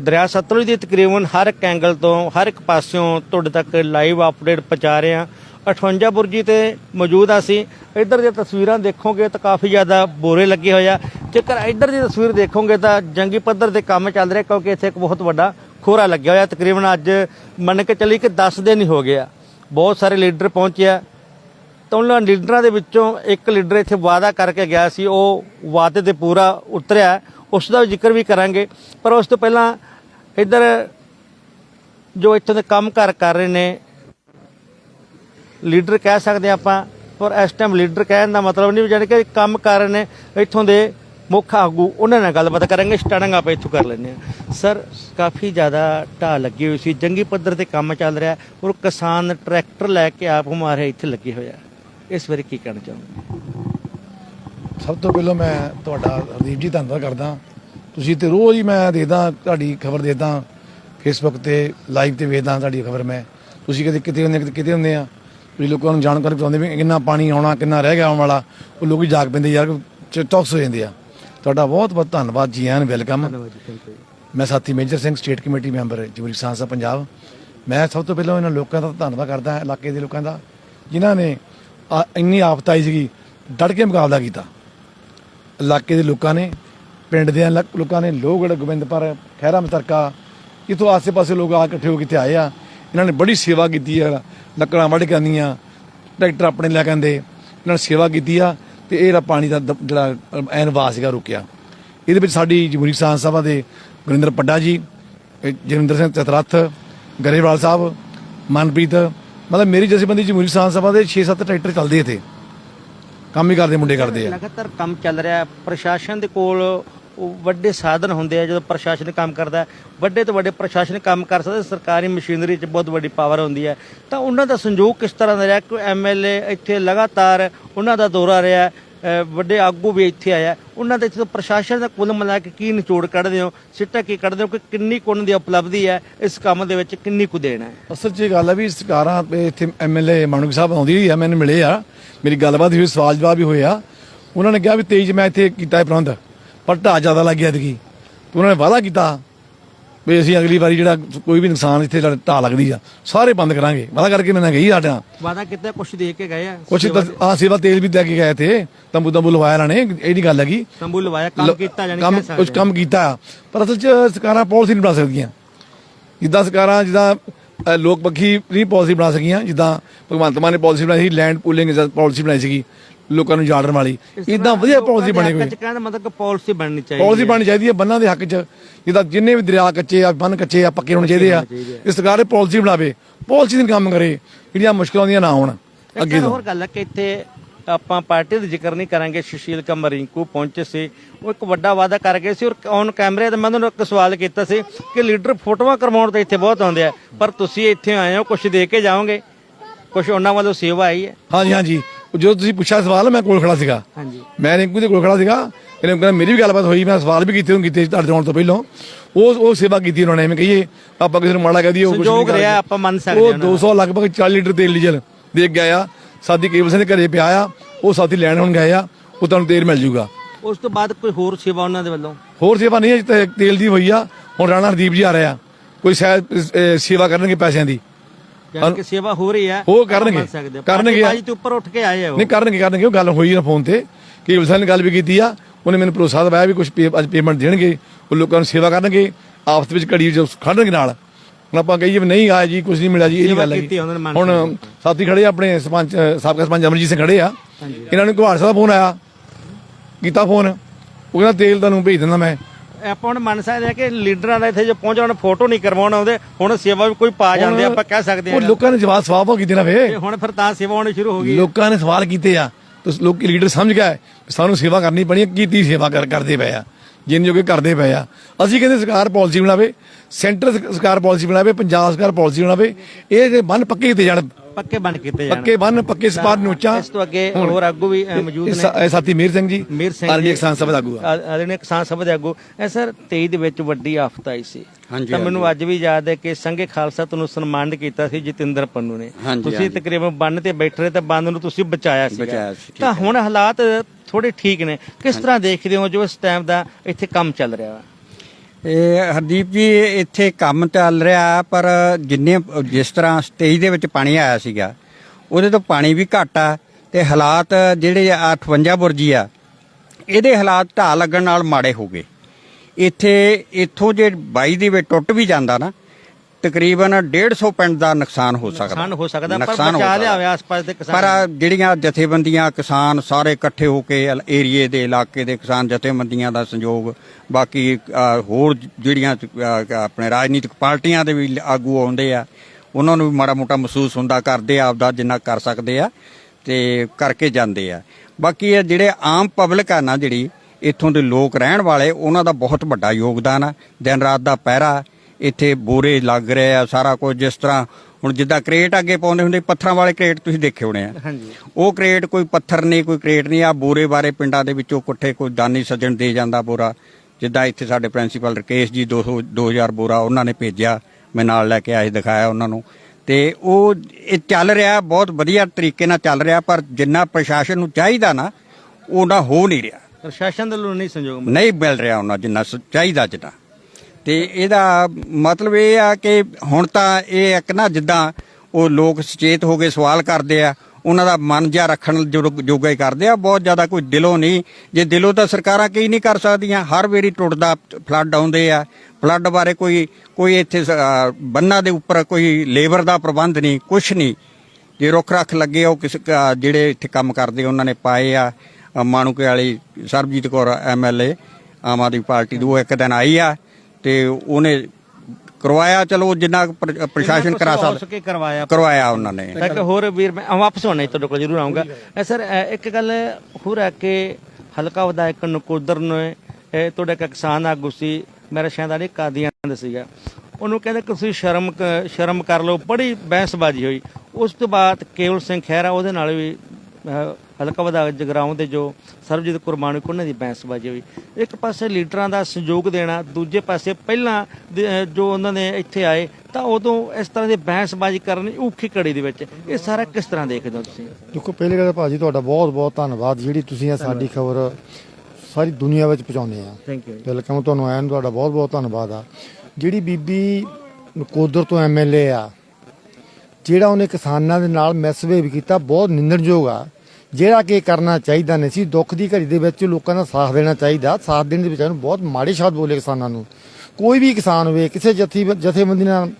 ਦਰਿਆ ਸਤਲੁਜ ਦੀ ਤਕਰੀਬਨ ਹਰ ਇੱਕ ਐਂਗਲ ਤੋਂ, ਹਰ ਇੱਕ ਪਾਸਿਓਂ ਤੁਹਾਡੇ ਤੱਕ ਲਾਈਵ ਅਪਡੇਟ ਪਹੁੰਚਾ ਰਹੇ ਹਾਂ। 58 ਬੁਰਜੀ ਤੇ ਮੌਜੂਦ ਆ ਸੀ ਇੱਧਰ ਦੀਆਂ ਤਸਵੀਰਾਂ ਦੇਖੋਗੇ ਤਾਂ ਕਾਫੀ ਜ਼ਿਆਦਾ ਬੋਰੇ ਲੱਗੇ ਹੋਏ ਆ। ਜੇਕਰ ਇੱਧਰ ਦੀ ਤਸਵੀਰ ਦੇਖੋਗੇ ਤਾਂ ਜੰਗੀ ਪੱਧਰ ਤੇ ਕੰਮ ਚੱਲ ਰਿਹਾ ਕਿਉਂਕਿ ਇੱਥੇ ਇੱਕ ਬਹੁਤ ਵੱਡਾ ਖੋਰਾ ਲੱਗਿਆ ਹੋਇਆ। ਤਕਰੀਬਨ ਅੱਜ ਮੰਨ ਕੇ ਚੱਲੀ ਕਿ 10 ਦਿਨ ਹੀ ਹੋ ਗਏ ਆ। ਬਹੁਤ ਸਾਰੇ ਲੀਡਰ ਪਹੁੰਚੇ ਆ। ਤਾਂ ਉਹਨਾਂ ਲੀਡਰਾਂ ਦੇ ਵਿੱਚੋਂ ਇੱਕ ਲੀਡਰ ਇੱਥੇ ਵਾਅਦਾ ਕਰਕੇ ਗਿਆ ਸੀ। ਉਹ ਵਾਅਦੇ ਤੇ ਪੂਰਾ ਉਤਰਿਆ। ਉਸ ਦਾ ਜ਼ਿਕਰ ਵੀ ਕਰਾਂਗੇ। ਪਰ ਉਸ ਤੋਂ ਪਹਿਲਾਂ ਇੱਧਰ ਜੋ ਇੱਥੋਂ ਦੇ ਕੰਮ ਕਾਰ ਕਰ ਰਹੇ ਨੇ, ਲੀਡਰ ਕਹਿ ਸਕਦੇ ਹਾਂ ਆਪਾਂ, ਪਰ ਇਸ ਟਾਈਮ ਲੀਡਰ ਕਹਿਣ ਦਾ ਮਤਲਬ ਨਹੀਂ, ਜਾਣੀ ਕਿ ਕੰਮ ਕਰ ਰਹੇ ਨੇ, ਇੱਥੋਂ ਦੇ ਮੁੱਖ ਆਗੂ ਉਹਨਾਂ ਨਾਲ ਗੱਲਬਾਤ ਕਰਾਂਗੇ, ਸਟਾਰਟਿੰਗ ਆਪਾਂ ਇੱਥੋਂ ਕਰ ਲੈਂਦੇ ਹਾਂ। ਸਰ ਕਾਫੀ ਜ਼ਿਆਦਾ ਢਾਹ ਲੱਗੀ ਹੋਈ ਸੀ, ਜੰਗੀ ਪੱਧਰ ਤੇ ਕੰਮ ਚੱਲ ਰਿਹਾ, ਔਰ ਕਿਸਾਨ ਟਰੈਕਟਰ ਲੈ ਕੇ ਆਪ ਹਮਾਰੇ ਇੱਥੇ ਲੱਗੇ ਹੋਏ ਆ ਇਸ ਬਾਰੇ ਕੀ ਕਹਿਣਾ ਚਾਹੁੰਦੇ ਸਭ ਤੋਂ ਪਹਿਲਾਂ ਮੈਂ ਤੁਹਾਡਾ ਹਰਦੀਪ ਜੀ ਧੰਨਵਾਦ ਕਰਦਾ। ਤੁਸੀਂ ਤੇ ਰੋਜ਼ ਹੀ ਮੈਂ ਦੇਖਦਾ ਤੁਹਾਡੀ ਖਬਰ ਦੇਖਦਾ ਫੇਸਬੁੱਕ ਤੇ ਲਾਈਵ ਤੇ ਵੇਖਦਾ ਤੁਹਾਡੀ ਖਬਰ ਮੈਂ। ਤੁਸੀਂ ਕਦੇ ਕਿਤੇ ਹੁੰਦੇ ਕਿਤੇ ਕਿਤੇ ਹੁੰਦੇ ਆ। ਤੁਸੀਂ ਲੋਕਾਂ ਨੂੰ ਜਾਣਕਾਰੀ ਪਹੁੰਚਾਉਂਦੇ ਵੀ ਕਿੰਨਾ ਪਾਣੀ ਆਉਣਾ ਕਿੰਨਾ ਰਹਿ ਗਿਆ ਆਉਣ ਵਾਲਾ ਉਹ ਲੋਕੀ ਜਾਗ ਪੈਂਦੇ ਯਾਰ ਚੌਕਸ ਹੋ ਜਾਂਦੇ ਆ। ਤੁਹਾਡਾ ਬਹੁਤ ਬਹੁਤ ਧੰਨਵਾਦ ਜੀ ਆਇਆਂ ਵੈਲਕਮ ਮੈਂ ਸਾਥੀ Major Singh state committee member Jamhoori Kisan Sabha Punjab. ਮੈਂ ਸਭ ਤੋਂ ਪਹਿਲਾਂ ਇਹਨਾਂ ਲੋਕਾਂ ਦਾ ਧੰਨਵਾਦ ਕਰਦਾ ਇਲਾਕੇ ਦੇ ਲੋਕਾਂ ਦਾ ਜਿਨ੍ਹਾਂ ਨੇ ਇੰਨੀ ਆਫਤ ਆਈ ਸੀਗੀ ਡਟ ਕੇ ਮੁਕਾਬਲਾ ਕੀਤਾ। ਇਲਾਕੇ ਦੇ ਲੋਕਾਂ ਨੇ, ਪਿੰਡ ਦੇ ਲੋਕ- ਲੋਕਾਂ ਨੇ ਲੋਹਗੜ ਗੋਬਿੰਦਪੁਰ, ਖਹਿਰਾ, ਮਤਰਕਾ, ਇਥੋਂ ਆਸੇ-ਪਾਸੇ ਲੋਕ ਆ ਇਕੱਠੇ ਹੋ ਕੇ ਇੱਥੇ ਆਏ ਆ। ਇਹਨਾਂ ਨੇ ਬੜੀ ਸੇਵਾ ਕੀਤੀ ਆ, ਲੱਕੜਾਂ ਵੱਢ ਕੇ ਆਉਂਦੀਆਂ, ਟਰੈਕਟਰ ਆਪਣੇ ਲੈ ਕੇ ਆਂਦੇ ਇਹਨਾਂ ਨੇ ਸੇਵਾ ਕੀਤੀ ਆ ਤੇ ਇਹ ਜਿਹੜਾ ਪਾਣੀ ਦਾ ਦ- ਜਿਹੜਾ ਐਨ ਵਾਹ ਸੀਗਾ ਰੁਕਿਆ। ਇਹਦੇ ਵਿੱਚ ਸਾਡੀ ਜਮਹੂਰੀ ਕਿਸਾਨ ਸਭਾ ਦੇ ਗੁਰਿੰਦਰ ਪੱਡਾ ਜੀ, ਇਹ ਜਗਿੰਦਰ ਸਿੰਘ ਚਤਰਥ, ਗਰੇਵਾਲ ਸਾਹਿਬ, ਮਨਪ੍ਰੀਤ, ਮਤਲਬ ਮੇਰੀ ਜਥੇਬੰਦੀ ਜਮਹੂਰੀ ਕਿਸਾਨ ਸਭਾ ਦੇ 6-7 ਟਰੈਕਟਰ ਚੱਲਦੇ ਇੱਥੇ। ਕੰਮ ਹੀ ਕਰਦੇ, ਮੁੰਡੇ ਕਰਦੇ ਆ। ਲਗਾਤਾਰ ਕੰਮ ਚੱਲ ਰਿਹਾ, ਪ੍ਰਸ਼ਾਸਨ ਦੇ ਕੋਲ ਉਹ ਵੱਡੇ ਸਾਧਨ ਹੁੰਦੇ ਆ, ਜਦੋਂ ਪ੍ਰਸ਼ਾਸਨ ਕੰਮ ਕਰਦਾ ਹੈ। ਵੱਡੇ ਤੋਂ ਵੱਡੇ ਪ੍ਰਸ਼ਾਸਨ ਕੰਮ ਕਰ ਸਕਦੇ, ਸਰਕਾਰੀ ਮਸ਼ੀਨਰੀ 'ਚ ਬਹੁਤ ਵੱਡੀ ਪਾਵਰ ਹੁੰਦੀ ਹੈ। ਤਾਂ ਉਹਨਾਂ ਦਾ ਸੰਯੋਗ ਕਿਸ ਤਰ੍ਹਾਂ ਦਾ ਰਿਹਾ? ਕੋਈ ਐਮਐਲਏ ਇੱਥੇ ਲਗਾਤਾਰ ਉਹਨਾਂ ਦਾ ਦੌਰਾ ਰਿਹਾ ਵੱਡੇ ਆਗੂ ਵੀ ਇੱਥੇ ਆਇਆ। ਉਹਨਾਂ ਦੇ ਜਦੋਂ ਪ੍ਰਸ਼ਾਸਨ ਦਾ ਕੁੱਲ ਮਿਲਾ ਕੇ ਕੀ ਨਿਚੋੜ ਕੱਢਦੇ ਹੋ, ਸਿੱਟਾ ਕੀ ਕੱਢਦੇ ਹੋ ਕਿ ਕਿੰਨੀ ਕੁ ਉਹਨਾਂ ਦੀ ਉਪਲਬਧੀ ਹੈ, ਇਸ ਕੰਮ ਦੇ ਵਿੱਚ ਕਿੰਨੀ ਕੁ ਦੇਣਾ ਹੈ? ਅਸਲ 'ਚ ਇਹ ਗੱਲ ਹੈ ਵੀ ਸਰਕਾਰਾਂ ਤੇ ਇੱਥੇ ਐਮਐਲਏ ਮਾਨੁਕ ਸਾਹਿਬ ਆਉਂਦੀ ਹੀ ਆ, ਮੈਨੂੰ ਮਿਲੇ ਆ। ਮੇਰੀ ਗੱਲਬਾਤ ਹੋਈ, ਸਵਾਲ ਜਵਾਬ ਵੀ ਹੋਇਆ ਉਹਨਾਂ ਨੇ ਕਿਹਾ ਵੀ 23 ਮੈਂ ਇੱਥੇ ਕੀਤਾ ਹੈ ਪ੍ਰਬੰਧ, ਪਰ ਢਾਹ ਜ਼ਿਆਦਾ ਲੱਗ ਗਿਆ ਐਤਕੀ। ਤੇ ਉਹਨਾਂ ਨੇ ਵਾਅਦਾ ਕੀਤਾ ਵੀ ਅਸੀਂ ਅਗਲੀ ਵਾਰੀ ਜਿਹੜਾ ਕੋਈ ਵੀ ਨੁਕਸਾਨ ਇੱਥੇ ਢਾਹ ਲੱਗਦੀ ਆ ਸਾਰੇ ਬੰਦ ਕਰਾਂਗੇ। ਵਾਅਦਾ ਕਰਕੇ ਮੈਂ ਗਈ ਸਾਡਾ। ਵਾਦਾ ਕਿਤੇ ਕੁਝ ਦੇ ਕੇ ਗਏ ਆ? ਕੁਛ ਆ ਸੇਵਾ ਤੇਲ ਵੀ ਦੇ ਕੇ ਗਏ ਤੇ ਤੰਬੂ ਤੰਬੂ ਲਵਾਇਆ ਇਹਨਾਂ ਨੇ ਇਹ ਨਹੀਂ ਗੱਲ ਹੈਗੀ। ਤੰਬੂ ਲਵਾਇਆ ਕੰਮ ਕੀਤਾ ਜਾਨੀ ਕੰਮ ਕੁਝ ਕੰਮ ਕੀਤਾ। ਪਰ ਅਸਲ 'ਚ ਸਰਕਾਰਾਂ ਪਾਲਿਸੀ ਨਹੀਂ ਬਣਾ ਸਕਦੀਆਂ। ਜਿੱਦਾਂ ਸਰਕਾਰਾਂ ਜਿੱਦਾਂ ਲੋਕ ਪੱਖੀ ਨਹੀਂ ਪਾਲਿਸੀ ਬਣਾ ਸਕੀਆਂ ਜਿੱਦਾਂ ਭਗਵੰਤ ਮਾਨ ਨੇ ਪਾਲਿਸੀ ਬਣਾਈ ਸੀ ਲੈਂਡ ਪੂਲਿੰਗ ਪਾਲਿਸੀ ਬਣਾਈ ਸੀਗੀ। ਲੋਕਾਂ ਨੂੰ ਜਾੜਨ ਵਾਲੀ ਇਦਾਂ ਵਧੀਆ ਪਾਲਿਸੀ ਬਣੀ ਕਹਿੰਦਾ ਦਾ ਮਤਲਬ ਕਿ ਪਾਲਿਸੀ ਬਣਨੀ ਚਾਹੀਦੀ ਪਾਲਿਸੀ ਬਣਨੀ ਚਾਹੀਦੀ ਹੈ ਬੰਨਾਂ ਦੇ ਹੱਕ 'ਚ। ਜਿੱਦਾਂ ਜਿੰਨੇ ਵੀ ਦਰਿਆ ਕੱਚੇ ਆ ਬੰਨ ਕੱਚੇ ਆ ਪੱਕੇ ਹੋਣੇ ਚਾਹੀਦੇ ਆ। ਇਹ ਸਰਕਾਰ ਪਾਲਿਸੀ ਬਣਾਵੇ। ਪਾਲਿਸੀ ਦੇ ਕੰਮ ਕਰੇ। ਜਿਹੜੀਆਂ ਮੁਸ਼ਕਲਾਂ ਆਉਂਦੀਆਂ ਨਾ ਆਉਣ ਅੱਗੇ ਹੋਰ ਗੱਲ ਹੈ ਕਿ ਇੱਥੇ ਆਪਾਂ ਪਾਰਟੀ ਦਾ ਜ਼ਿਕਰ ਨਹੀਂ ਕਰਾਂਗੇ ਸੁਸ਼ੀਲ ਕਮਰ ਰਿੰਕੂ ਪਹੁੰਚੇ ਸੀ। ਉਹ ਇੱਕ ਵੱਡਾ ਵਾਅਦਾ ਕਰ ਗਏ ਸੀ ਔਰ ਔਨ ਕੈਮਰੇ ਤੇ ਮੈਂ ਉਹਨਾਂ ਨੂੰ ਇੱਕ ਸਵਾਲ ਕੀਤਾ ਸੀ ਕਿ ਲੀਡਰ ਫੋਟੋਆਂ ਕਰਵਾਉਣ ਤੇ ਇੱਥੇ ਬਹੁਤ ਆਉਂਦੇ ਆ ਪਰ ਤੁਸੀਂ ਇੱਥੇ ਆਏ ਹੋ ਕੁਝ ਦੇ ਕੇ ਜਾਓਗੇ? ਕੁਝ ਉਹਨਾਂ ਵੱਲੋਂ ਸੇਵਾ ਆਈ ਹੈ? ਹਾਂਜੀ ਹਾਂਜੀ। ਜਦੋਂ ਤੁਸੀਂ ਪੁੱਛਿਆ ਸਵਾਲ ਮੈਂ ਕੋਲ ਖੜਾ ਸੀਗਾ। ਹਾਂਜੀ। ਮੈਂ ਰਿੰਕੂ ਦੇ ਕੋਲ ਖੜਾ ਸੀਗਾ ਇਹਨੇ ਕਹਿੰਦਾ ਮੇਰੀ ਵੀ ਗੱਲਬਾਤ ਹੋਈ ਮੈਂ ਸਵਾਲ ਵੀ ਕੀਤੇ ਉਹ ਕੀਤੇ ਸੀ ਤੁਹਾਡੇ ਆਉਣ ਤੋਂ ਪਹਿਲਾਂ। ਉਹ ਉਹ ਸੇਵਾ ਕੀਤੀ ਉਹਨਾਂ ਨੇ ਐਵੇਂ ਕਹੀਏ ਆਪਾਂ ਕਿਸੇ ਨੂੰ ਮਾੜਾ ਕਹਿ ਦਈਏ ਉਹ ਕੁਛ ਨਹੀਂ। ਰਿਹਾ ਆਪਾਂ ਮੰਨ ਸਕਦੇ ਉਹ ਹਾਂ। 200 ਲਗਭਗ 40 ਲੀਟਰ ਤੇਲ ਡੀਜ਼ਲ ਦੇ ਗਿਆ ਆ ਸਾਡੀ ਕੇਬਲ ਸਿੰਘ ਦੇ ਘਰੇ ਪਿਆ ਆ ਉਹ ਸਾਥੀ ਲੈਣ ਹੁਣ ਗਏ ਆ ਉਹ ਤੁਹਾਨੂੰ ਤੇਲ ਮਿਲ ਜੂਗਾ ਉਸ ਤੋਂ ਬਾਅਦ ਕੋਈ ਹੋਰ ਸੇਵਾ ਉਹਨਾਂ ਦੇ ਵੱਲੋਂ? ਹੋਰ ਸੇਵਾ ਨਹੀਂ ਤੇਲ ਦੀ ਹੋਈ ਆ ਹੁਣ ਰਾਣਾ ਹਰਦੀਪ ਜੀ ਆ ਰਹੇ ਆ। ਕੋਈ ਸੇਵਾ ਕਰਨਗੇ ਪੈਸਿਆਂ ਦੀ। ਯਾਨੀ ਕਿ ਸੇਵਾ ਹੋ ਰਹੀ ਹੈ ਉਹ ਕਰਨਗੇ। ਮੰਨ ਸਕਦੇ ਹਾਂ। ਕਰਨਗੇ। ਪਾਰਟੀ ਤੇ ਉੱਪਰ ਉੱਠ ਕੇ ਆਏ ਆ ਉਹ ਨਹੀਂ ਕਰਨਗੇ ਕਰਨਗੇ ਉਹ ਗੱਲ ਹੋਈ ਨਾ ਫੋਨ ਤੇ। ਕੇਬਲ ਸਿੰਘ ਨੇ ਗੱਲ ਵੀ ਕੀਤੀ ਆ ਉਹਨੇ ਮੈਨੂੰ ਭਰੋਸਾ ਦਿਵਾਇਆ ਵੀ ਕੁਝ ਅੱਜ ਪੇਮੈਂਟ ਦੇਣਗੇ ਉਹ ਲੋਕਾਂ ਨੂੰ ਸੇਵਾ ਕਰਨਗੇ ਆਪਸ ਵਿੱਚ ਘੜੀ ਜੋ ਖੜਨਗੇ ਨਾਲ। ਹੁਣ ਆਪਾਂ ਕਹੀਏ ਵੀ ਨਹੀਂ ਆਇਆ ਜੀ ਕੁਝ ਨਹੀਂ ਮਿਲਿਆ ਜੀ ਇਹ ਗੱਲ ਹੈ ਹੁਣ ਸਾਥੀ ਖੜੇ ਆਪਣੇ ਸਰਪੰਚ ਸਾਬਕਾ ਸਰਪੰਚ ਅਮਰਜੀਤ ਸਿੰਘ ਖੜੇ ਆ। ਇਹਨਾਂ ਨੂੰ ਘਵਾੜ ਸਾਹਿਬ ਦਾ ਫੋਨ ਆਇਆ। ਕੀਤਾ ਫੋਨ ਉਹ ਕਹਿੰਦਾ ਤੇਲ ਤੁਹਾਨੂੰ ਭੇਜ ਦਿੰਦਾ ਮੈਂ। ਆਪਾਂ ਹੁਣ ਮੰਨ ਸਕਦੇ ਆ ਕਿ ਲੀਡਰਾਂ ਦਾ ਇੱਥੇ ਜੋ ਪਹੁੰਚਣ ਫੋਟੋ ਨਹੀਂ ਕਰਵਾਉਣ ਆਉਂਦੇ ਹੁਣ ਸੇਵਾ ਵੀ ਕੋਈ ਪਾ ਜਾਂਦੇ ਆਪਾਂ ਕਹਿ ਸਕਦੇ ਉਹ ਆ ਲੋਕਾਂ ਨੇ ਜਵਾਬ ਸਵਾਬ ਹੋ ਕੀਤੇ ਨਾ ਵੇ। ਤੇ ਹੁਣ ਫਿਰ ਤਾਂ ਸੇਵਾ ਹੋਣੀ ਸ਼ੁਰੂ ਹੋ ਗਈ। ਲੋਕਾਂ ਨੇ ਸਵਾਲ ਕੀਤੇ ਆ ਤੇ ਲੋਕੀ ਲੀਡਰ ਸਮਝ ਗਿਆ ਸਾਨੂੰ ਸੇਵਾ ਕਰਨੀ ਪੈਣੀ ਹੈ ਕੀਤੀ ਸੇਵਾ ਕਰ- ਕਰਦੇ ਪਏ ਆ ਜਿੰਨ ਜੋਗੇ ਕਰਦੇ ਪਏ ਆ। ਅਸੀਂ ਕਹਿੰਦੇ ਸਰਕਾਰ ਪਾਲਿਸੀ ਬਣਾਵੇ ਸੈਂਟਰ ਸਰਕ- ਸਰਕਾਰ ਪਾਲਿਸੀ ਬਣਾਵੇ ਪੰਜਾਬ ਸਰਕਾਰ ਪਾਲਿਸੀ ਬਣਾਵੇ ਇਹ ਜੇ ਬੰਨ ਪੱਕੇ ਕੀਤੇ ਜਾਣ ਪੱਕੇ ਬਣ ਕੀਤੇ ਜਾਣ। ਪੱਕੇ ਬੰਨ ਪੱਕੇ ਸਪਾਰ ਨੋਚਾ ਇਸ ਤੋਂ ਅੱਗੇ ਹੋਰ ਆਗੂ ਵੀ ਅ, ਮੌਜੂਦ ਨੇ। ਇਹ ਸਾਥੀ ਮੀਰ ਸਿੰਘ ਜੀ ਮੀਰ ਸਿੰਘ ਆਰਡੀ ਜੀ। ਕਿਸਾਨ ਸਭਾ ਦਾ ਆਗੂ ਆ। ਆਦਰਣੀ ਕਿਸਾਨ ਸਭਾ ਦੇ ਆਗੂ। ਇਹ ਸਰ 23 ਦੇ ਵਿੱਚ ਵੱਡੀ ਆਫਤ ਆਈ ਸੀ। ਹਾਂਜੀ, ਤਾਂ ਮੈਨੂੰ ਅੱਜ ਵੀ ਯਾਦ ਹੈ ਕਿ ਸੰਘੇ ਖਾਲਸਾ ਤੁਹਾਨੂੰ ਸਨਮਾਨਿਤ ਕੀਤਾ ਸੀ ਜਤਿੰਦਰ ਪੰਨੂ ਨੇ। ਹਾਂਜੀ, ਤੁਸੀਂ ਹਾਂਜੀ। ਤਕਰੀਬਨ ਬੰਨ ਤੇ ਬੈਠੇ ਰਹੇ ਤਾਂ ਬੰਨ ਨੂੰ ਤੁਸੀਂ ਬਚਾਇਆ ਸੀ ਬਚਾਇਆ ਸੀ, ਠੀਕ ਤਾਂ ਹੁਣ ਹਾਲਾਤ ਥੋੜੇ ਠੀਕ ਨੇ। ਕਿਸ ਤਰ੍ਹਾਂ ਦੇਖਦੇ ਹੋ ਜੋ ਇਸ ਟਾਈਮ ਦਾ ਇੱਥੇ ਕੰਮ ਚੱਲ ਰਿਹਾ ਵਾ? ਇਹ ਹਰਦੀਪ ਜੀ, ਇੱਥੇ ਕੰਮ ਚੱਲ ਰਿਹਾ ਪਰ ਜਿੰਨੇ, ਜਿਸ ਤਰ੍ਹਾਂ 23 ਦੇ ਵਿੱਚ ਪਾਣੀ ਆਇਆ ਸੀਗਾ, ਉਹਦੇ ਤੋਂ ਪਾਣੀ ਵੀ ਘੱਟ ਆ ਤੇ ਹਾਲਾਤ ਜਿਹੜੇ ਆ 58 ਬੁਰਜੀ ਆ, ਇਹਦੇ ਹਾਲਾਤ ਢਾਹ ਲੱਗਣ ਨਾਲ ਮਾੜੇ ਹੋ ਗਏ। ਇੱਥੇ, ਇੱਥੋਂ ਜੇ 22 ਦੇ ਵਿੱਚ ਟੁੱਟ ਵੀ ਜਾਂਦਾ ਨਾ ਤਕਰੀਬਨ 150 ਪਿੰਡ ਦਾ ਨੁਕਸਾਨ ਹੋ ਸਕਦਾ। ਨੁਕਸਾਨ ਹੋ ਸਕਦਾ ਪਰ ਨੁਕਸਾਨ ਹੋ ਬਚਾ। ਲਿਆ ਹੋਇਆ ਆਸ-ਪਾਸ ਦੇ ਕਿਸਾਨ ਪਰ ਆਹ ਜਿਹੜੀਆਂ ਜਥੇਬੰਦੀਆਂ ਕਿਸਾਨ ਸਾਰੇ ਇਕੱਠੇ ਹੋ ਕੇ ਏਰੀਏ ਦੇ ਇਲਾਕੇ ਦੇ ਕਿਸਾਨ ਜਥੇਬੰਦੀਆਂ ਦਾ ਸੰਯੋਗ ਬਾਕੀ ਅਹ, ਹੋਰ ਜਿਹੜੀਆਂ ਅਹ, ਆਪਣੇ ਰਾਜਨੀਤਿਕ ਪਾਰਟੀਆਂ ਦੇ ਵੀ ਆਗੂ ਆਉਂਦੇ ਆ ਉਹਨਾਂ ਨੂੰ ਵੀ ਮਾੜਾ ਮੋਟਾ ਮਹਿਸੂਸ ਹੁੰਦਾ ਕਰਦੇ ਆ ਆਪਦਾ ਜਿੰਨਾ ਕਰ ਸਕਦੇ ਆ ਤੇ ਕਰਕੇ ਜਾਂਦੇ ਆ। ਬਾਕੀ ਇਹ ਜਿਹੜੇ ਆਮ ਪਬਲਿਕ ਆ ਨਾ ਜਿਹੜੀ ਇੱਥੋਂ ਦੇ ਲੋਕ ਰਹਿਣ ਵਾਲੇ ਉਹਨਾਂ ਦਾ ਬਹੁਤ ਵੱਡਾ ਯੋਗਦਾਨ ਆ। ਦਿਨ ਰਾਤ ਦਾ ਪਹਿਰਾ ਇੱਥੇ ਬੋਰੇ ਲੱਗ ਰਹੇ ਆ ਸਾਰਾ ਕੁਝ ਜਿਸ ਤਰ੍ਹਾਂ ਹੁਣ ਜਿੱਦਾਂ ਕ੍ਰੇਟ ਅੱਗੇ ਪਾਉਂਦੇ ਹੁੰਦੇ ਪੱਥਰਾਂ ਵਾਲੇ ਕ੍ਰੇਟ ਤੁਸੀਂ ਦੇਖੇ ਹੋਣੇ ਆ। ਹਾਂਜੀ। ਉਹ ਕ੍ਰੇਟ ਕੋਈ ਪੱਥਰ ਨਹੀਂ ਕੋਈ ਕ੍ਰੇਟ ਨਹੀਂ ਆ ਬੋਰੇ ਬਾਰੇ ਪਿੰਡਾਂ ਦੇ ਵਿੱਚੋਂ ਇਕੱਠੇ ਕੋਈ ਦਾਨੀ ਸੱਜਣ ਦੇ ਜਾਂਦਾ ਬੋਰਾ। ਜਿੱਦਾਂ ਇੱਥੇ ਸਾਡੇ ਪ੍ਰਿੰਸੀਪਲ ਰਕੇਸ਼ ਜੀ 200 2000 ਬੋਰਾ ਉਹਨਾਂ ਨੇ ਭੇਜਿਆ ਮੈਂ ਨਾਲ ਲੈ ਕੇ ਆਏ ਦਿਖਾਇਆ ਉਹਨਾਂ ਨੂੰ। ਤੇ ਉਹ ਇਹ ਚੱਲ ਰਿਹਾ ਬਹੁਤ ਵਧੀਆ ਤਰੀਕੇ ਨਾਲ ਚੱਲ ਰਿਹਾ ਪਰ ਜਿੰਨਾ ਪ੍ਰਸ਼ਾਸਨ ਨੂੰ ਚਾਹੀਦਾ ਨਾ ਉਹਨਾਂ ਹੋ ਨਹੀਂ ਰਿਹਾ। ਪ੍ਰਸ਼ਾਸਨ ਦੇ ਵੱਲੋਂ ਨਹੀਂ ਸੰਯੋਗ ਮਿਲਿਆ। ਨਹੀਂ ਮਿਲ ਰਿਹਾ ਉਹਨਾਂ ਜਿੰਨਾ ਸ- ਚਾਹੀਦਾ ਜਿੰਨਾ ਤੇ ਇਹਦਾ ਮਤਲਬ ਇਹ ਆ ਕਿ ਹੁਣ ਤਾਂ ਇਹ ਇੱਕ ਨਾ ਜਿੱਦਾਂ ਉਹ ਲੋਕ ਸੁਚੇਤ ਹੋ ਕੇ ਸਵਾਲ ਕਰਦੇ ਆ, ਉਹਨਾਂ ਦਾ ਮਨ ਜਿਹਾ ਰੱਖਣ ਜੋਗਾ ਹੀ ਕਰਦੇ ਆ, ਬਹੁਤ ਜ਼ਿਆਦਾ ਕੋਈ ਦਿਲੋਂ ਨਹੀਂ। ਜੇ ਦਿਲੋਂ ਤਾਂ ਸਰਕਾਰਾਂ ਕੀ ਨਹੀਂ ਕਰ ਸਕਦੀਆਂ, ਹਰ ਵੇਰੀ ਟੁੱਟਦਾ ਫਲੱਡ ਆਉਂਦੇ ਆ। ਫਲੱਡ ਬਾਰੇ ਕੋਈ ਕੋਈ ਇੱਥੇ ਬੰਨਾਂ ਦੇ ਉੱਪਰ ਕੋਈ ਲੇਬਰ ਦਾ ਪ੍ਰਬੰਧ ਨਹੀਂ, ਕੁਛ ਨਹੀਂ। ਜੇ ਰੁੱਖ ਰੱਖ ਲੱਗੇ ਉਹ ਕਿਸ ਜਿਹੜੇ ਇੱਥੇ ਕੰਮ ਕਰਦੇ ਉਹਨਾਂ ਨੇ ਪਾਏ ਆ। ਮਾਣੂਕੇ ਵਾਲੀ ਸਰਬਜੀਤ ਕੌਰ ਐਮਐਲਏ ਆਮ ਆਦਮੀ ਪਾਰਟੀ ਦੀ, ਉਹ ਇੱਕ ਦਿਨ ਆਈ ਆ। ਤੇ ਉਹਨੇ ਕਰਵਾਇਆ ਚਲੋ ਜਿੰਨਾ ਪ੍ਰ- ਪ੍ਰਸ਼ਾਸਨ ਕਰਾ ਹੋ ਸਕਦਾ। ਸਕੇ ਕਰਵਾਇਆ। ਕਰਵਾਇਆ ਉਹਨਾਂ ਨੇ। ਤਾਂ ਕਿ ਹੋਰ ਵੀਰ ਮੈਂ ਆ ਵਾਪਸ ਜੀ ਤੁਹਾਡੇ ਕੋਲ ਜ਼ਰੂਰ ਆਉਂਗਾ ਅ, ਸਰ ਅ, ਇੱਕ ਗੱਲ ਹੋਰ ਹੈ ਕਿ ਹਲਕਾ ਵਿਧਾਇਕ ਨਕੋਦਰ ਨੇ ਇਹ ਤੁਹਾਡਾ ਇੱਕ ਕਿਸਾਨ ਆਗੂ ਸੀ ਮੇਰਾ ਸ਼ਾਇਦ ਆਲੇ ਕਾਦੀਆਂ ਦਾ ਸੀਗਾ। ਉਹਨੂੰ ਕਹਿੰਦੇ ਕਿ ਤੁਸੀਂ ਸ਼ਰਮ ਕ- ਸ਼ਰਮ ਕਰ ਲਓ ਬੜੀ ਬਹਿਸਬਾਜ਼ੀ ਹੋਈ। ਉਸ ਤੋਂ ਬਾਅਦ ਕੇਵਲ ਸਿੰਘ ਖਹਿਰਾ ਉਹਦੇ ਨਾਲ ਵੀ ਅ, ਹਲਕਾ ਵਿਧਾਇਕ ਜਗਰਾਉਂ ਦੇ ਜੋ ਸਰਬਜੀਤ ਕੁਰਬਾਨੀ ਉਹਨਾਂ ਦੀ ਬਹਿਸਬਾਜ਼ੀ ਹੋਈ ਇੱਕ ਪਾਸੇ ਲੀਡਰਾਂ ਦਾ ਸਹਿਯੋਗ ਦੇਣਾ ਦੂਜੇ ਪਾਸੇ ਪਹਿਲਾਂ ਜੋ ਉਹਨਾਂ ਨੇ ਇੱਥੇ ਆਏ ਤਾਂ ਉਦੋਂ ਇਸ ਤਰ੍ਹਾਂ ਦੀ ਬਹਿਸਬਾਜ਼ੀ ਕਰਨੀ ਔਖੀ ਕੜੀ ਦੇ ਵਿੱਚ ਇਹ ਸਾਰਾ ਕਿਸ ਤਰ੍ਹਾਂ ਦੇਖਦੇ ਹੋ ਤੁਸੀਂ? ਦੇਖੋ ਪਹਿਲੀ ਗੱਲ ਭਾਜੀ ਤੁਹਾਡਾ ਬਹੁਤ ਬਹੁਤ ਧੰਨਵਾਦ ਜਿਹੜੀ ਤੁਸੀਂ ਇਹ ਸਾਡੀ ਖਬਰ ਸਾਰੀ ਦੁਨੀਆ ਵਿੱਚ ਪਹੁੰਚਾਉਂਦੇ ਆ। ਥੈਂਕ ਯੂ ਵੈਲਕਮ ਤੁਹਾਨੂੰ ਆਇਆਂ ਨੂੰ ਤੁਹਾਡਾ ਬਹੁਤ ਬਹੁਤ ਧੰਨਵਾਦ ਆ। ਜਿਹੜੀ ਬੀਬੀ ਨਕੋਦਰ ਤੋਂ ਐਮਐਲਏ ਆ ਜਿਹੜਾ ਉਹਨੇ ਕਿਸਾਨਾਂ ਦੇ ਨਾਲ ਮਿਸਬਿਹੇਵ ਕੀਤਾ ਬਹੁਤ ਨਿੰਦਣਯੋਗ ਆ। ਜਿਹੜਾ ਕਿ ਕਰਨਾ ਚਾਹੀਦਾ ਨਹੀਂ ਸੀ ਦੁੱਖ ਦੀ ਘੜੀ ਦੇ ਵਿੱਚ ਲੋਕਾਂ ਦਾ ਸਾਥ ਦੇਣਾ ਚਾਹੀਦਾ। ਸਾਥ ਦੇਣ ਦੇ ਵਿੱਚ ਉਹਨੂੰ ਬਹੁਤ ਮਾੜੇ ਸ਼ਬਦ ਬੋਲੇ ਕਿਸਾਨਾਂ ਨੂੰ। ਕੋਈ ਵੀ ਕਿਸਾਨ ਹੋਵੇ ਕਿਸੇ ਜਥੀ ਜਥੇਬੰਦੀ ਨਾਲ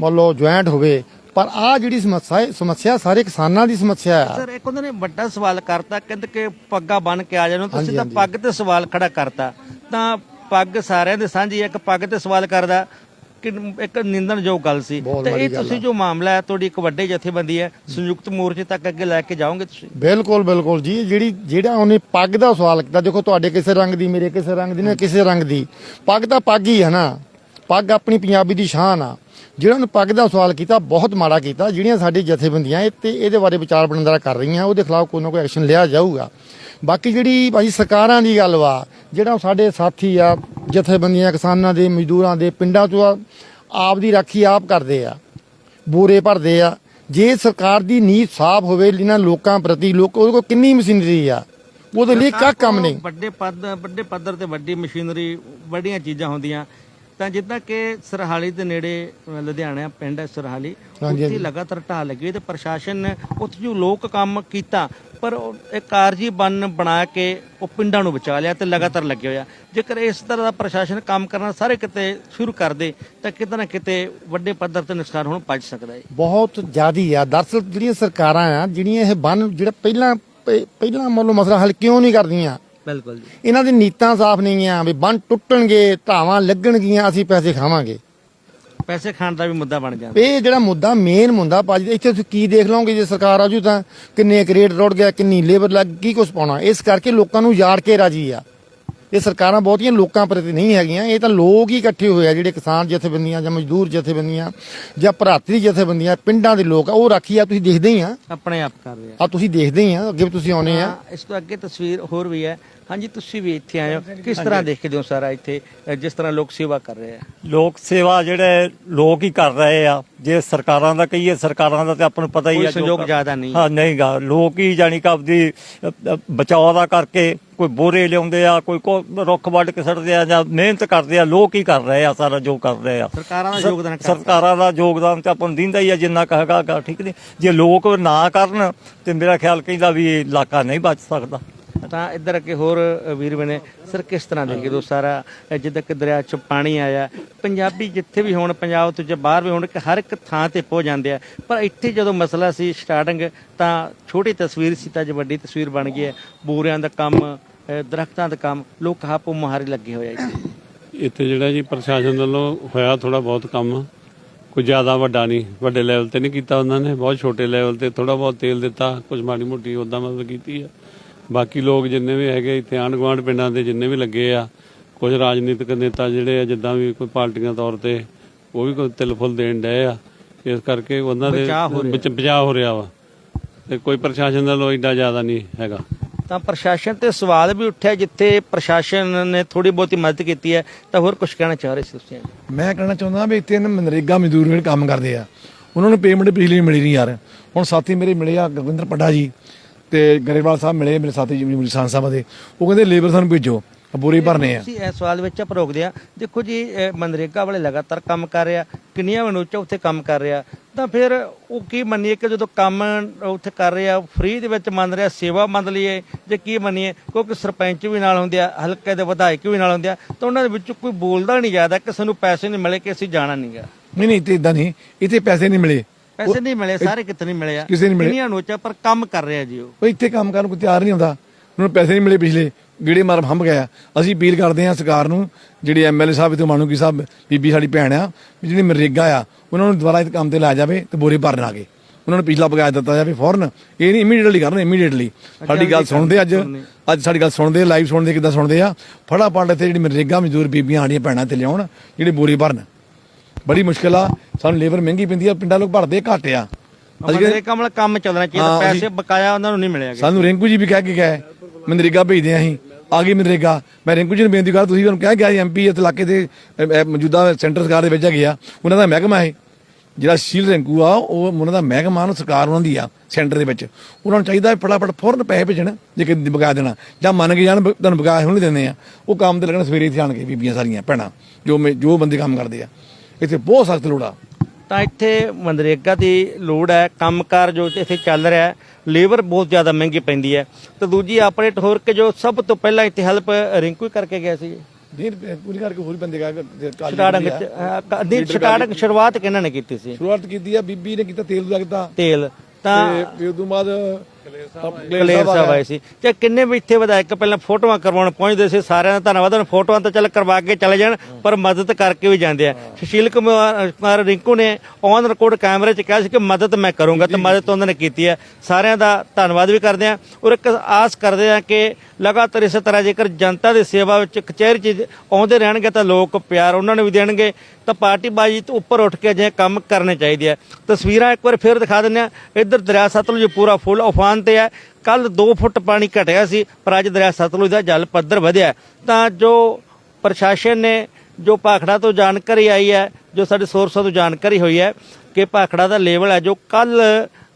ਮੰਨ ਲਓ ਜੁਆਇੰਟ ਹੋਵੇ ਪਰ ਆ ਜਿਹੜੀ ਸਮੱਸਿਆ ਹੈ ਸਮੱਸਿਆ ਸਾਰੇ ਕਿਸਾਨਾਂ ਦੀ ਸਮੱਸਿਆ ਆ। ਸਰ ਇੱਕ ਉਹਨਾਂ ਨੇ ਵੱਡਾ ਸਵਾਲ ਕਰਤਾ ਕਹਿੰਦੇ ਕਿ ਪੱਗਾ ਬਨ ਕੇ ਆ ਜਾਣੋ ਤੁਸੀਂ ਤਾਂ। ਪੱਗ ਤੇ ਸਵਾਲ ਖੜਾ ਕਰਤਾ। ਤਾਂ ਪੱਗ ਸਾਰਿਆਂ ਦੇ ਸਾਂਝੀ ਹੈ, ਇੱਕ ਪੱਗ ਤੇ ਸਵਾਲ ਕਰਦਾ। ਕਿ ਇੱਕ ਨਿੰਦਣਯੋਗ ਗੱਲ ਸੀ। ਬਹੁਤ ਤੇ ਇਹ ਮਾੜੀ ਗੱਲ ਤੁਸੀਂ ਆ। ਜੋ ਮਾਮਲਾ ਹੈ ਤੁਹਾਡੀ ਇੱਕ ਵੱਡੇ ਜਥੇਬੰਦੀ ਹੈ ਸੰਯੁਕਤ ਮੋਰਚੇ ਤੱਕ ਅੱਗੇ ਲੈ ਕੇ ਜਾਓਗੇ ਤੁਸੀਂ? ਬਿਲਕੁਲ ਬਿਲਕੁਲ ਜੀ ਜਿਹੜੀ ਜਿਹੜਾ ਉਹਨੇ ਪੱਗ ਦਾ ਸਵਾਲ ਕੀਤਾ ਦੇਖੋ ਤੁਹਾਡੇ ਕਿਸੇ ਰੰਗ ਦੀ ਮੇਰੇ ਕਿਸੇ ਰੰਗ ਦੀ ਨਾ ਕਿਸੇ ਰੰਗ ਦੀ। ਪੱਗ ਤਾਂ ਪੱਗ ਹੀ ਹੈ ਨਾ। ਪੱਗ ਆਪਣੀ ਪੰਜਾਬੀ ਦੀ ਸ਼ਾਨ ਆ। ਜਿਹੜਾ ਉਹਨੇ ਪੱਗ ਦਾ ਸਵਾਲ ਕੀਤਾ ਬਹੁਤ ਮਾੜਾ ਕੀਤਾ ਜਿਹੜੀਆਂ ਸਾਡੀ ਜਥੇਬੰਦੀਆਂ ਇਹ ਤੇ ਇਹਦੇ ਬਾਰੇ ਵਿਚਾਰ ਵਟਾਂਦਰਾ ਕਰ ਰਹੀਆਂ ਉਹਦੇ ਖਿਲਾਫ ਕੋਈ ਨਾ ਕੋਈ ਐਕਸ਼ਨ ਲਿਆ ਜਾਊਗਾ। ਬਾਕੀ ਜਿਹੜੀ ਭਾਜੀ ਸਰਕਾਰਾਂ ਦੀ ਗੱਲ ਵਾ ਜਿਹੜਾ ਸਾਡੇ ਸਾਥੀ ਆ ਜਥੇਬੰਦੀਆਂ ਕਿਸਾਨਾਂ ਦੇ ਮਜ਼ਦੂਰਾਂ ਦੇ ਪਿੰਡਾਂ ਤੋਂ ਆ, ਆਪ ਦੀ ਰਾਖੀ ਆਪ ਕਰਦੇ ਆ ਬੂਰੇ ਭਰਦੇ ਆ। ਜੇ ਸਰਕਾਰ ਦੀ ਨੀਤ ਸਾਫ਼ ਹੋਵੇ ਇਹਨਾਂ ਲੋਕਾਂ ਪ੍ਰਤੀ ਲੋਕ ਉਹਦੇ ਕੋਲ ਕਿੰਨੀ ਮਸ਼ੀਨਰੀ ਆ? ਉਹਦੇ ਲਈ ਕੱਖ ਕੰਮ ਨਹੀਂ ਵੱਡੇ ਪੱਦ ਵੱਡੇ ਪੱਧਰ ਤੇ ਵੱਡੀ ਮਸ਼ੀਨਰੀ ਵੱਡੀਆਂ ਚੀਜ਼ਾਂ ਹੁੰਦੀਆਂ। ਤਾਂ ਜਿੱਦਾਂ ਕਿ ਸਰਹਾਲੀ ਦੇ ਨੇੜੇ ਲੁਧਿਆਣਾ ਪਿੰਡ ਹੈ ਸਰਹਾਲੀ ਉੱਥੇ ਲਗਾਤਾਰ ਢਾਹ ਲੱਗੀ ਤੇ ਪ੍ਰਸ਼ਾਸਨ ਨੇ ਉੱਥੇ ਜੋ ਲੋਕ ਕੰਮ ਕੀਤਾ ਪਰ ਉਹ ਇੱਕ ਕਾਰਜੀ ਬੰਨ ਬਣਾ ਕੇ ਉਹ ਪਿੰਡਾਂ ਨੂੰ ਬਚਾ ਲਿਆ ਤੇ ਲਗਾਤਾਰ ਲੱਗੇ ਹੋਇਆ ਜੇਕਰ ਇਸ ਤਰ੍ਹਾਂ ਦਾ ਪ੍ਰਸ਼ਾਸਨ ਕੰਮ ਕਰਨਾ ਸਾਰੇ ਕਿਤੇ ਸ਼ੁਰੂ ਕਰ ਦੇ ਤਾਂ ਕਿਤੇ ਨਾ ਕਿਤੇ ਵੱਡੇ ਪੱਧਰ ਤੇ ਨੁਕਸਾਨ ਹੁਣ ਪੱਜ ਸਕਦਾ ਹੈ। ਬਹੁਤ ਜ਼ਿਆਦੀ ਆ। ਦਰਅਸਲ ਜਿਹੜੀਆਂ ਸਰਕਾਰਾਂ ਆ ਜਿਹੜੀਆਂ ਇਹ ਬੰਨ ਜਿਹੜਾ ਪਹਿਲਾਂ ਪਹਿ- ਪਹਿਲਾਂ ਮੰਨ ਲਓ ਮਸਲਾ ਹੱਲ ਕਿਉਂ ਨਹੀਂ ਕਰਦੀਆਂ ਬਿਲਕੁਲ ਜੀ। ਇਹਨਾਂ ਦੀ ਨੀਤਾਂ ਸਾਫ਼ ਨਹੀਂ ਆ ਵੀ ਬੰਨ ਟੁੱਟਣਗੇ ਧਾਵਾਂ ਲੱਗਣਗੀਆਂ ਅਸੀਂ ਪੈਸੇ ਖਾਵਾਂਗੇ। ਪੈਸੇ ਖਾਣ ਦਾ ਵੀ ਮੁੱਦਾ ਬਣ ਜਾਂਦਾ। ਇਹ ਜਿਹੜਾ ਮੁੱਦਾ ਮੇਨ ਮੁੱਦਾ ਭਾਜੀ ਇੱਥੇ ਤੁਸੀਂ ਕੀ ਦੇਖ ਲਓਗੇ ਜੇ ਸਰਕਾਰ ਆਜੂ ਤਾਂ ਕਿੰਨੇ ਕਰੇਟ ਰੁੜ ਗਿਆ ਕਿੰਨੀ ਲੇਬਰ ਲੱਗ ਕੀ ਕੁਝ ਪਾਉਣਾ। ਇਸ ਕਰਕੇ ਲੋਕਾਂ ਨੂੰ ਯਾਰ ਕੇ ਰਾਜੀ ਆ। ਇਹ ਸਰਕਾਰਾਂ ਬਹੁਤੀਆਂ ਲੋਕਾਂ ਪ੍ਰਤੀ ਨਹੀਂ ਹੈਗੀਆਂ ਇਹ ਤਾਂ ਲੋਕ ਹੀ ਇਕੱਠੇ ਹੋਏ ਆ ਜਿਹੜੇ ਕਿਸਾਨ ਜਥੇਬੰਦੀਆਂ ਜਾਂ ਮਜ਼ਦੂਰ ਜਥੇਬੰਦੀਆਂ ਜਾਂ ਭਰਾਤਰੀ ਜਥੇਬੰਦੀਆਂ ਪਿੰਡਾਂ ਦੇ ਲੋਕ ਆ ਉਹ ਰਾਖੀ ਆ ਤੁਸੀਂ ਦੇਖਦੇ ਹੀ ਆ। ਆਪਣੇ ਆਪ ਕਰ ਰਿਹਾ ਆ। ਤੁਸੀਂ ਦੇਖਦੇ ਹੀ ਆ ਅੱਗੇ ਵੀ ਤੁਸੀਂ ਆਉਨੇ ਆ। ਇਸ ਤੋਂ ਅੱਗੇ ਤਸਵੀਰ ਹੋਰ ਵੀ ਹੈ। ਹਾਂਜੀ ਤੁਸੀਂ ਵੀ ਇੱਥੇ ਆਏ ਹੋ। ਕਿਸ ਤਰ੍ਹਾਂ ਦੇਖਦੇ ਹੋ ਸਾਰਾ ਇੱਥੇ? ਜਿਸ ਤਰ੍ਹਾਂ ਲੋਕ ਸੇਵਾ ਕਰ ਰਹੇ ਆ। ਲੋਕ ਸੇਵਾ ਜਿਹੜੇ ਲੋਕ ਹੀ ਕਰ ਰਹੇ ਆ। ਜੇ ਸਰਕਾਰਾਂ ਦਾ ਕਹੀਏ ਸਰਕਾਰਾਂ ਦਾ ਤੇ ਆਪਾਂ ਨੂੰ ਪਤਾ ਹੀ ਆ ਕਰ- ਜ਼ਿਆਦਾ ਨਹੀਂ। ਹਾਂ ਨਹੀਂਗਾ ਲੋਕ ਹੀ ਜਾਨੀ ਕਿ ਆਪਦੀ ਬਚਾਅ ਦਾ ਕਰਕੇ ਕੋਈ ਬੋਰੇ ਲਿਆਉਂਦੇ ਆ ਕੋਈ ਰੁੱਖ ਵੱਢ ਕੇ ਸੜਦੇ ਆ ਜਾਂ ਮਿਹਨਤ ਕਰਦੇ ਆ ਲੋਕ ਹੀ ਕਰ ਰਹੇ ਆ ਸਾਰਾ ਜੋ ਕਰ ਰਹੇ ਆ। ਸਰਕਾਰਾਂ ਦਾ ਯੋਗਦਾਨ। ਸਰਕਾਰਾਂ ਦਾ ਯੋਗਦਾਨ ਤੇ ਆਪਾਂ ਨੂੰ ਦਿੰਦਾ ਹੀ ਆ ਜਿੰਨਾ ਕਹੇਗਾ ਗਾ, ਠੀਕ ਨੇ ਜੇ ਲੋਕ ਨਾ ਕਰਨ ਤੇ ਮੇਰਾ ਖਿਆਲ ਕਹਿੰਦਾ ਵੀ ਇਹ ਇਲਾਕਾ ਨਹੀਂ ਬਚ ਸਕਦਾ। ਤਾਂ ਇੱਧਰ ਅੱਗੇ ਹੋਰ ਅ, ਵੀਰ ਬਣੇ। ਸਰ ਕਿਸ ਤਰ੍ਹਾਂ ਦੇਖਦੇ ਹੋ ਸਾਰਾ ਜਿੱਦਾਂ ਕਿ ਦਰਿਆ ਚ ਪਾਣੀ ਆਇਆ। ਪੰਜਾਬੀ ਜਿੱਥੇ ਵੀ ਹੋਣ ਪੰਜਾਬ ਤੋਂ ਜੇ ਬਾਹਰ ਵੀ ਹੋਣ ਹਰ ਇੱਕ ਥਾਂ ਤੇ ਪਹੁੰਚ ਜਾਂਦੇ ਆ। ਪਰ ਇੱਥੇ ਜਦੋਂ ਮਸਲਾ ਸੀ ਸਟਾਰਟਿੰਗ ਤਾਂ ਛੋਟੀ ਤਸਵੀਰ ਸੀ ਤਾਂ ਅੱਜ ਵੱਡੀ ਤਸਵੀਰ ਬਣ ਗਈ ਹੈ। ਬੂਰਿਆਂ ਦਾ ਕੰਮ ਦਰਖਤਾਂ ਦਾ ਕੰਮ ਲੋਕ ਹਾਪੋ ਮੁਹਾਰੇ ਲੱਗੇ ਹੋਏ ਆ ਇੱਥੇ। ਇੱਥੇ ਜਿਹੜਾ ਜੀ ਪ੍ਰਸ਼ਾਸਨ ਵੱਲੋਂ ਹੋਇਆ ਥੋੜਾ ਬਹੁਤ ਕੰਮ ਕੋਈ ਜ਼ਿਆਦਾ ਵੱਡਾ ਨਹੀਂ ਵੱਡੇ ਲੈਵਲ ਤੇ ਨਹੀਂ ਕੀਤਾ ਉਹਨਾਂ ਨੇ। ਬਹੁਤ ਛੋਟੇ ਲੈਵਲ ਤੇ ਥੋੜਾ ਬਹੁਤ ਤੇਲ ਦਿੱਤਾ ਕੁਝ ਮਾੜੀ ਮੋਟੀ ਉਦਾਂ ਮਦਦ ਕੀਤੀ ਆ। ਬਾਕੀ ਲੋਕ ਜਿੰਨੇ ਵੀ ਹੈਗੇ ਇੱਥੇ ਆਂਢ ਗੁਆਂਢ ਪਿੰਡਾਂ ਦੇ ਜਿੰਨੇ ਵੀ ਲੱਗੇ ਆ ਕੁਝ ਰਾਜਨੀਤਿਕ ਨੇਤਾ ਜਿਹੜੇ ਆ ਜਿੱਦਾਂ ਵੀ ਕੋਈ ਪਾਰਟੀਆਂ ਤੌਰ ਤੇ ਉਹ ਵੀ ਕੋਈ ਤਿਲ ਫੁੱਲ ਦੇਣ ਡਏ ਆ। ਇਸ ਕਰਕੇ ਉਹਨਾਂ ਦੇ। ਵਿੱਚ ਬਚਾਅ ਹੋ ਰਿਹਾ ਵਾ। ਤੇ ਕੋਈ ਪ੍ਰਸ਼ਾਸਨ ਵੱਲੋਂ ਏਡਾ ਜ਼ਿਆਦਾ ਨਹੀਂ ਹੈਗਾ। ਤਾਂ ਪ੍ਰਸ਼ਾਸਨ ਤੇ ਸਵਾਲ ਵੀ ਉੱਠਿਆ ਜਿੱਥੇ ਪ੍ਰਸ਼ਾਸਨ ਨੇ ਥੋੜੀ ਬਹੁਤੀ ਮਦਦ ਕੀਤੀ ਹੈ ਤਾਂ ਹੋਰ ਕੁਝ ਕਹਿਣਾ ਚਾਹ ਰਹੇ ਸੀ ਤੁਸੀਂ? ਮੈਂ ਕਹਿਣਾ ਚਾਹੁੰਦਾ ਵੀ ਇੱਥੇ ਨਾ ਮਨਰੇਗਾ ਮਜ਼ਦੂਰ ਜਿਹੜੇ ਕੰਮ ਕਰਦੇ ਆ ਉਹਨਾਂ ਨੂੰ ਪੇਮੈਂਟ ਪਿਛਲੀ ਮਿਲੀ ਨਹੀਂ ਯਾਰ। ਹੁਣ ਸਾਥੀ ਮੇਰੇ ਮਿਲੇ ਆ ਗੁਰਵਿੰਦਰ ਪੱਡਾ ਜੀ ਤੇ ਗਰੇਵਾਲ ਸਾਹਿਬ ਮਿਲੇ ਮੇਰੇ ਸਾਥੀ ਜੀ ਮੁਲਸਾਨ ਸਾਹਿਬ ਦੇ ਉਹ ਕਹਿੰਦੇ ਲੇਬਰ ਸਾਨੂੰ ਭੇਜੋ ਬੋਰੀ ਭਰਨੇ ਆ। ਤੁਸੀਂ ਇਸ ਸਵਾਲ ਵਿੱਚ ਆਪਾਂ ਰੋਕਦੇ ਆ ਦੇਖੋ ਜੀ ਇਹ ਮਨਰੇਗਾ ਵਾਲੇ ਲਗਾਤਾਰ ਕੰਮ ਕਰ ਰਿਹਾ ਕਿੰਨੀਆਂ ਮਨੋਚਾ ਉੱਥੇ ਕੰਮ ਕਰ ਰਿਹਾ ਤਾਂ ਫਿਰ ਉਹ ਕੀ ਮੰਨੀਏ ਕਿ ਜਦੋਂ ਕੰਮ ਉੱਥੇ ਕਰ ਰਿਹਾ ਫ੍ਰੀ ਦੇ ਵਿੱਚ ਮੰਨ ਰਿਹਾ ਸੇਵਾ ਮੰਨ ਲਈਏ ਜੇ ਕੀ ਮੰਨੀਏ ਕਿਉਂਕਿ ਸਰਪੰਚ ਵੀ ਨਾਲ ਹੁੰਦੇ ਆ ਹਲਕੇ ਦੇ ਵਿਧਾਇਕ ਵੀ ਨਾਲ ਹੁੰਦੇ ਆ ਤਾਂ ਉਹਨਾਂ ਦੇ ਵਿੱਚੋਂ ਕੋਈ ਬੋਲਦਾ ਨਹੀਂ ਜ਼ਿਆਦਾ ਕਿ ਸਾਨੂੰ ਪੈਸੇ ਨਹੀਂ ਮਿਲੇ ਕਿ ਅਸੀਂ ਜਾਣਾ ਨਹੀਂਗਾ ਨਹੀਂ ਨਹੀਂ ਤੇ ਇਦਾਂ ਨਹੀਂ ਇੱਥੇ ਪੈਸੇ ਨਹੀਂ ਮਿਲੇ। ਪੈਸੇ ਨਹੀਂ ਮਿਲੇ ਸਾਰੇ ਕਿਤੇ ਨਹੀਂ ਮਿਲੇ ਆ। ਕਿਸੇ ਨਹੀਂ ਮਿਲੇ। ਕਿੰਨੀਆਂ ਨੋਚਾ ਪਰ ਕੰਮ ਕਰ ਰਿਹਾ ਜੀ ਉਹ। ਉਹ ਇੱਥੇ ਕੰਮ ਕਰਨ ਕੋਈ ਤਿਆਰ ਨਹੀਂ ਹੁੰਦਾ। ਉਹਨਾਂ ਨੂੰ ਪੈਸੇ ਨਹੀਂ ਮਿਲੇ ਪਿਛਲੇ। ਗੀੜੇ ਮਾਰ ਹੰਬ ਗਿਆ। ਅਸੀਂ ਅਪੀਲ ਕਰਦੇ ਹਾਂ ਸਰਕਾਰ ਨੂੰ ਜਿਹੜੇ ਐਮਐਲਏ ਸਾਹਿਬ ਤੇ ਮਾਨੂਕੀ ਸਾਹਿਬ ਬੀਬੀ ਸਾਡੀ ਭੈਣ ਆ ਵੀ ਜਿਹੜੀ ਮਨਰੇਗਾ ਆ ਉਹਨਾਂ ਨੂੰ ਦੁਬਾਰਾ ਇਸ ਕੰਮ ਤੇ ਲਾਇਆ ਜਾਵੇ ਤੇ ਬੋਰੇ ਭਰਨ ਆ ਕੇ ਉਹਨਾਂ ਨੂੰ ਪਿਛਲਾ ਬਗਾਇਆ ਦਿੱਤਾ ਜਾਵੇ ਫੌਰਨ। ਇਹ ਨਹੀਂ ਇਮੀਡੀਏਟਲੀ ਕਰਨ ਇਮੀਡੀਏਟਲੀ ਸਾਡੀ ਗੱਲ ਸੁਣਦੇ ਅੱਜ। ਅੱਜ ਸਾਡੀ ਗੱਲ ਸੁਣਦੇ ਲਾਈਵ ਸੁਣਦੇ ਕਿੱਦਾਂ ਸੁਣਦੇ ਆ। ਫਟਾਫਟ ਇੱਥੇ ਜਿਹੜੀ ਮਨਰੇਗਾ ਮਜ਼ਦੂਰ ਬੀਬੀਆਂ ਸਾਡੀਆਂ ਭੈਣਾਂ ਤੇ ਲਿਆਉਣ ਜਿਹੜੇ ਬੋਰੇ ਭਰਨ। ਬੜੀ ਮੁਸ਼ਕਲ ਆ। ਸਾਨੂੰ ਲੇਬਰ ਮਹਿੰਗੀ ਪੈਂਦੀ ਆ ਪਿੰਡਾਂ ਲੋਕ ਭਰਦੇ ਘੱਟ ਆ। ਮਨਰੇਗਾ ਵਾਲਾ ਕੰਮ ਚੱਲਣਾ ਚਾਹੀਦਾ ਪੈਸੇ ਬਕਾਇਆ ਉਹਨਾਂ ਨੂੰ ਨਹੀਂ ਮਿਲਿਆ ਸਾਨੂੰ ਰਿੰਕੂ ਜੀ ਵੀ ਕਹਿ ਕੇ ਗਏ ਮਨਰੇਗਾ ਭੇਜਦੇ ਆ ਅਸੀਂ। ਆ ਗਈ ਮਨਰੇਗਾ। ਮੈਂ ਰਿੰਕੂ ਜੀ ਨੂੰ ਬੇਨਤੀ ਕਰਾਂ ਤੁਸੀਂ ਉਹਨੂੰ ਕਹਿ ਗਿਆ ਐਮਪੀ ਇਸ ਇਲਾਕੇ ਦੇ ਮੌਜੂਦਾ ਸੈਂਟਰ ਸਰਕਾਰ ਦੇ ਵਿੱਚ ਹੈਗੇ ਆ। ਉਹਨਾਂ ਦਾ ਮਹਿਕਮਾ ਹੈ ਜਿਹੜਾ ਸ਼ੀਲ ਰਿੰਕੂ ਆ ਉਹ ਉਹਨਾਂ ਦਾ ਮਹਿਕਮਾ ਨੂੰ ਸਰਕਾਰ ਉਹਨਾਂ ਦੀ ਆ ਸੈਂਟਰ ਦੇ ਵਿੱਚ। ਉਹਨਾਂ ਨੂੰ ਚਾਹੀਦਾ ਹੈ ਫਟਾਫਟ ਫੌਰਨ ਪੈਸੇ ਭੇਜਣ ਜੇ ਕਿ ਬਗਾ ਦੇਣਾ। ਜਾਂ ਮੰਨ ਕੇ ਜਾਣ ਤੁਹਾਨੂੰ ਬਗਾ ਹੁਣ ਨਹੀਂ ਦਿੰਦੇ ਆ। ਉਹ ਕੰਮ ਤੇ ਲੱਗਣ ਸਵੇਰੇ ਇੱਥੇ ਆਣਗੇ ਬੀਬੀਆਂ ਸਾਰੀਆਂ ਭੈਣਾਂ ਜੋ ਜੋ ਬੰਦੇ ਕੰਮ ਕਰਦੇ ਆ। ਇੱਥੇ ਬਹੁਤ ਸਖਤ ਲੋੜ ਆ। ਤਾਂ ਇੱਥੇ ਮਨਰੇਗਾ ਦੀ ਲੋੜ ਹੈ ਕੰਮਕਾਰ ਜੋ ਇੱਥੇ ਚੱਲ ਰਿਹਾ ਹੈ ਲੇਬਰ ਬਹੁਤ ਜ਼ਿਆਦਾ ਮਹਿੰਗੀ ਪੈਂਦੀ ਹੈ। ਤੇ ਦੂਜੀ ਆਪਰੇਟ ਹੋਰ ਕੇ ਜੋ ਸਭ ਤੋਂ ਪਹਿਲਾਂ ਇੱਥੇ ਹੈਲਪ ਰਿੰਕੂ ਹੀ ਕਰਕੇ ਗਿਆ ਸੀ ਨਹੀਂ ਪੂਰੀ ਕਰਕੇ ਹੋਰ ਬੰਦੇ ਗਾ ਸਟਾਰਟਿੰਗ ਦੀ ਸਟਾਰਟਿੰਗ ਸ਼ੁਰੂਆਤ ਕਿਹਨਾਂ ਨੇ ਕੀਤੀ ਸੀ? ਸ਼ੁਰੂਆਤ ਕੀਤੀ ਆ ਬੀਬੀ ਨੇ ਕੀਤਾ ਤੇਲ ਲੱਗਦਾ ਤੇਲ ਤਾਂ ਤੇ ਉਦੋਂ ਬਾਅਦ ਕਲੇਰ ਸਾਹਿਬ ਆਏ ਸੀ। ਤੇ ਕਿੰਨੇ ਵੀ ਇੱਥੇ ਵਿਧਾਇਕ ਪਹਿਲਾਂ ਫੋਟੋਆਂ ਕਰਵਾਉਣ ਪਹੁੰਚਦੇ ਸੀ ਸਾਰਿਆਂ ਦਾ ਧੰਨਵਾਦ ਉਹਨਾਂ ਫੋਟੋਆਂ ਤਾਂ ਚੱਲ ਕਰਵਾ ਕੇ ਚਲੇ ਜਾਣ ਪਰ ਮਦਦ ਕਰਕੇ ਵੀ ਜਾਂਦੇ ਆ। ਸੁਸ਼ੀਲ ਕੁਮਾਰ ਕੁਮਾਰ ਰਿੰਕੂ ਨੇ ਔਨ ਰਿਕਾਰਡ ਕੈਮਰੇ 'ਚ ਕਿਹਾ ਸੀ ਕਿ ਮਦਦ ਮੈਂ ਕਰੂੰਗਾ ਤੇ ਮਦਦ ਉਹਨਾਂ ਨੇ ਕੀਤੀ ਹੈ ਸਾਰਿਆਂ ਦਾ ਧੰਨਵਾਦ ਵੀ ਕਰਦੇ ਆ ਔਰ ਇੱਕ ਆਸ ਕਰਦੇ ਆ ਕਿ ਲਗਾਤਾਰ ਇਸੇ ਤਰ੍ਹਾਂ ਜੇਕਰ ਜਨਤਾ ਦੀ ਸੇਵਾ ਵਿੱਚ ਕਚਹਿਰੀ 'ਚ ਆਉਂਦੇ ਰਹਿਣਗੇ ਤਾਂ ਲੋਕ ਪਿਆਰ ਉਹਨਾਂ ਨੂੰ ਵੀ ਦੇਣਗੇ। ਤਾਂ ਪਾਰਟੀਬਾਜ਼ੀ ਤੋਂ ਉੱਪਰ ਉੱਠ ਕੇ ਅਜਿਹੇ ਕੰਮ ਕਰਨੇ ਚਾਹੀਦੇ ਆ। ਤਸਵੀਰਾਂ ਇੱਕ ਵਾਰ ਫੇਰ ਦਿਖਾ ਦਿੰਦੇ ਆ। ਇੱਧਰ ਦਰਿਆ ਸਤਲੁਜ ਪੂਰਾ ਫੁੱਲ ਉਫਾਨ ਤੇ ਹੈ ਕੱਲ 2 ਫੁੱਟ ਪਾਣੀ ਘਟਿਆ ਸੀ ਪਰ ਅੱਜ ਦਰਿਆ ਸਤਲੁਜ ਦਾ ਜਲ ਪੱਧਰ ਵਧਿਆ। ਤਾਂ ਜੋ ਪ੍ਰਸ਼ਾਸਨ ਨੇ ਜੋ ਭਾਖੜਾ ਤੋਂ ਜਾਣਕਾਰੀ ਆਈ ਹੈ ਜੋ ਸਾਡੇ ਸੋਰਸਾਂ ਤੋਂ ਜਾਣਕਾਰੀ ਹੋਈ ਹੈ ਕਿ ਭਾਖੜਾ ਦਾ ਲੈਵਲ ਹੈ ਜੋ ਕੱਲ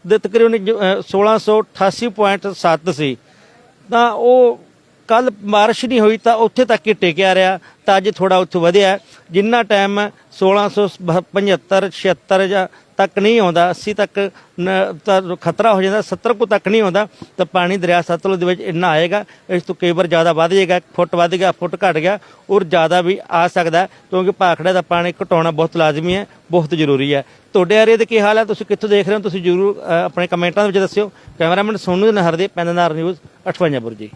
ਦੇ ਤਕਰੀਬਨ ਜੋ, ਅਹ, 1688.7 ਸੀ। ਤਾਂ ਉਹ ਕੱਲ ਬਾਰਿਸ਼ ਨਹੀਂ ਹੋਈ ਤਾਂ ਉੱਥੇ ਤੱਕ ਹੀ ਟਿਕਿਆ ਰਿਹਾ ਤਾਂ ਅੱਜ ਥੋੜਾ ਉੱਥੇ ਵਧਿਆ। ਜਿੰਨਾ ਟਾਈਮ 1675 76 ਜਾਂ ਤੱਕ ਨਹੀਂ ਆਉਂਦਾ 80 ਤੱਕ ਨ- ਤਾਂ ਖਤਰਾ ਹੋ ਜਾਂਦਾ 70 ਕੋ ਤੱਕ ਨਹੀਂ ਆਉਂਦਾ, ਤਾਂ ਪਾਣੀ ਦਰਿਆ ਸਤਲੁਜ ਦੇ ਵਿੱਚ ਇੰਨਾ ਆਏਗਾ, ਇਸ ਤੋਂ ਕਈ ਵਾਰ ਜ਼ਿਆਦਾ ਵੱਧ ਜਾਏਗਾ, ਫੁੱਟ ਵੱਧ ਗਿਆ, ਫੁੱਟ ਘਟ ਗਿਆ, ਔਰ ਜ਼ਿਆਦਾ ਵੀ ਆ ਸਕਦਾ ਕਿਉਂਕਿ ਭਾਖੜੇ ਦਾ ਪਾਣੀ ਘਟਾਉਣਾ ਬਹੁਤ ਲਾਜ਼ਮੀ ਹੈ, ਬਹੁਤ ਜ਼ਰੂਰੀ ਹੈ। ਤੁਹਾਡੇ ਏਰੀਆ ਦੇ ਕੀ ਹਾਲ ਹੈ? ਤੁਸੀਂ ਕਿੱਥੋਂ ਦੇਖ ਰਹੇ ਹੋ? ਤੁਸੀਂ ਜ਼ਰੂਰ ਆਪਣੇ ਕਮੈਂਟਾਂ ਦੇ ਵਿੱਚ ਦੱਸਿਓ। ਕੈਮਰਾਮੈਨ ਸੋਨੂ ਨਹਰ ਦੇ ਪੈਨਨਾਰ ਨਿਊਜ਼ 58 ਜੀ।